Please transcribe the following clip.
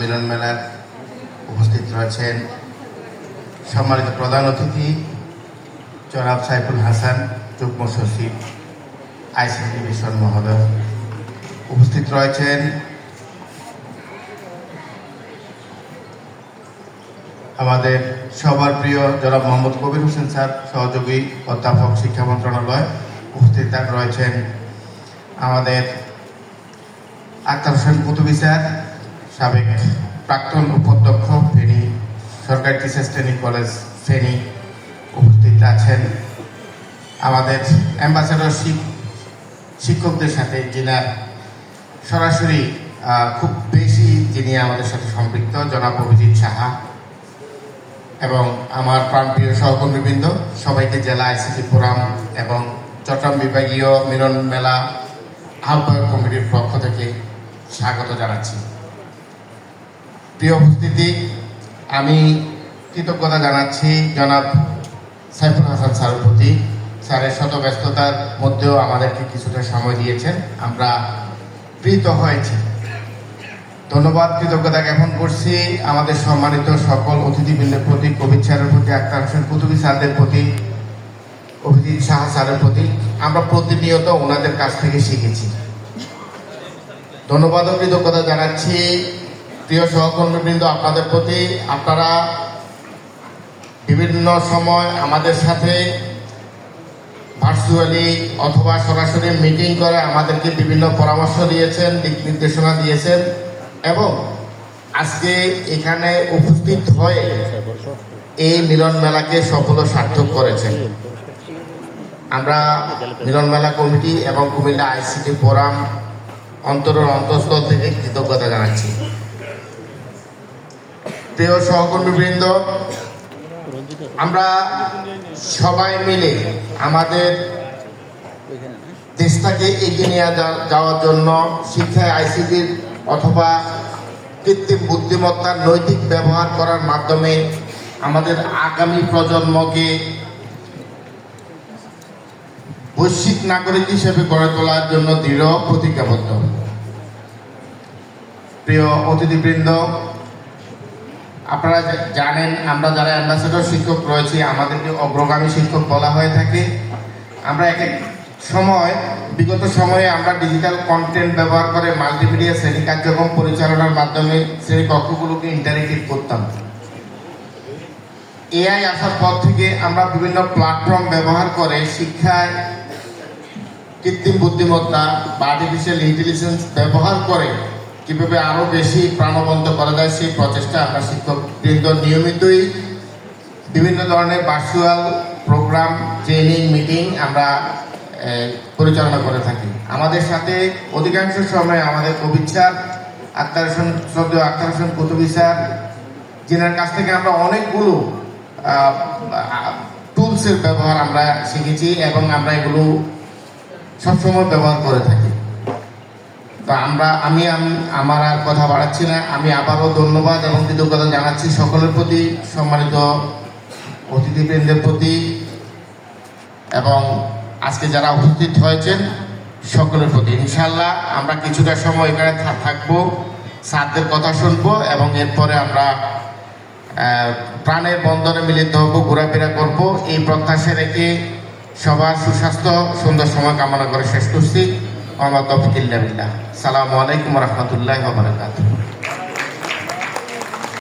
মিলন মেলার উপস্থিত রয়েছেন সম্মানিত প্রধান অতিথি জনাব সাইফুল হাসান, যুগ্ম সচিব আইসিটি মিশন মহোদয় উপস্থিত রয়েছেন। আমাদের সবার প্রিয় জনাব মোহাম্মদ কবির হোসেন স্যার, সহযোগী অধ্যাপক শিক্ষা মন্ত্রণালয় উপস্থিত রয়েছেন। আমাদের আক্তার হোসেন কুতুবি স্যার সাবেক প্রাক্তন উপাধ্যক্ষ ফেনী, সরকারি টিচার্স ট্রেনিং কলেজ ফেনী উপস্থিত আছেন। আমাদের অ্যাম্বাসেডর শিক্ষকদের সাথে যিনার সরাসরি খুব বেশি যিনি আমাদের সাথে সম্পৃক্ত, জনাব অভিজিৎ সাহা এবং আমার প্রাণপ্রিয় সহকর্মীবৃন্দ, সবাইকে জেলা আইসিসি ফোরাম এবং চট্টগ্রাম বিভাগীয় মিলন মেলা আহ্বায়ক কমিটির পক্ষ থেকে স্বাগত জানাচ্ছি। প্রিয় উপস্থিতি, আমি কৃতজ্ঞতা জানাচ্ছি জনাব সাইফুল হাসান স্যারের প্রতি। স্যারের শত ব্যস্ততার মধ্যেও আমাদেরকে কিছুটা সময় দিয়েছেন। আমরা প্রীত হয়েছি। ধন্যবাদ, কৃতজ্ঞতা জ্ঞাপন করছি আমাদের সম্মানিত সকল অতিথিবৃন্দের প্রতি, কবির স্যারের প্রতি, আক্তার হোসেন কুতুবি স্যারদের প্রতি, অভিজিৎ সাহা স্যারের প্রতি। আমরা প্রতিনিয়ত ওনাদের কাছ থেকে শিখেছি। ধন্যবাদ কৃতজ্ঞতা জানাচ্ছি প্রিয় সহকর্মীবৃন্দ, আপনাদের প্রতি আপনারা বিভিন্ন সময় আমাদের সাথে ভার্চুয়ালি অথবা সরাসরি মিটিং করে আমাদেরকে বিভিন্ন পরামর্শ দিয়েছেন, দিক নির্দেশনা দিয়েছেন এবং আজকে এখানে উপস্থিত হয়ে এই মিলন মেলাকে সফল সার্থক করেছেন। আমরা মিলন মেলা কমিটি এবং কুমিল্লা আইসিটি ফোরাম অন্তরের অন্তঃস্থল থেকে কৃতজ্ঞতা জানাচ্ছি। প্রিয় সহকর্মীবৃন্দ, আমরা সবাই মিলে আমাদের দেশটাকে এগিয়ে নিয়ে যাওয়ার জন্য শিক্ষায় আইসিটির অথবা কৃত্রিম বুদ্ধিমত্তার নৈতিক ব্যবহার করার মাধ্যমে আমাদের আগামী প্রজন্মকে বৈশ্বিক নাগরিক হিসেবে গড়ে তোলার জন্য দৃঢ় প্রতিজ্ঞাবদ্ধ। প্রিয় অতিথিবৃন্দ আপনারা জানেন, আমরা যারা অ্যাম্বাসেডর শিক্ষক রয়েছি, আমাদেরকে অগ্রগামী শিক্ষক বলা হয়ে থাকে। আমরা এক এক সময়, বিগত সময়ে আমরা ডিজিটাল কন্টেন্ট ব্যবহার করে মাল্টিমিডিয়া শ্রেণি কার্যক্রম পরিচালনার মাধ্যমে শ্রেণি কক্ষগুলোকে ইন্টারেক্টিভ করতাম। এআই আসার পর থেকে আমরা বিভিন্ন প্ল্যাটফর্ম ব্যবহার করে শিক্ষায় কৃত্রিম বুদ্ধিমত্তা বা আর্টিফিশিয়াল ইন্টেলিজেন্স ব্যবহার করে কীভাবে আরও বেশি প্রাণবন্ত করা যায় সেই প্রচেষ্টা আমরা শিক্ষকবৃন্দ নিয়মিতই বিভিন্ন ধরনের ভার্চুয়াল প্রোগ্রাম ট্রেনিং মিটিং আমরা পরিচালনা করে থাকি। আমাদের সাথে অধিকাংশ সময় আমাদের কবির স্যার, আক্তার হোসেন, শ্রদ্ধেয় আক্তার হোসেন কুতুবি স্যার, যেনার কাছ থেকে আমরা অনেকগুলো টুলসের ব্যবহার আমরা শিখেছি এবং আমরা এগুলো সবসময় ব্যবহার করে থাকি। তো আমরা, আমি আমার আর কথা বাড়াচ্ছি না। আমি আবারও ধন্যবাদ এবং কৃতজ্ঞতা জানাচ্ছি সকলের প্রতি, সম্মানিত অতিথিবৃন্দের প্রতি এবং আজকে যারা উপস্থিত হয়েছেন সকলের প্রতি। ইনশাল্লাহ আমরা কিছুটা সময় এখানে থাকব, স্যারদের কথা শুনব এবং এরপরে আমরা প্রাণের বন্ধনে মিলিত হব, ঘোরাফেরা করব। এই প্রত্যাশা রেখে সবার সুস্বাস্থ্য, সুন্দর সময় কামনা করে শেষ করছি। মোহাম্মদ তফিকুল্লাহ সালামু আলাইকুম রহমতুল্লাহ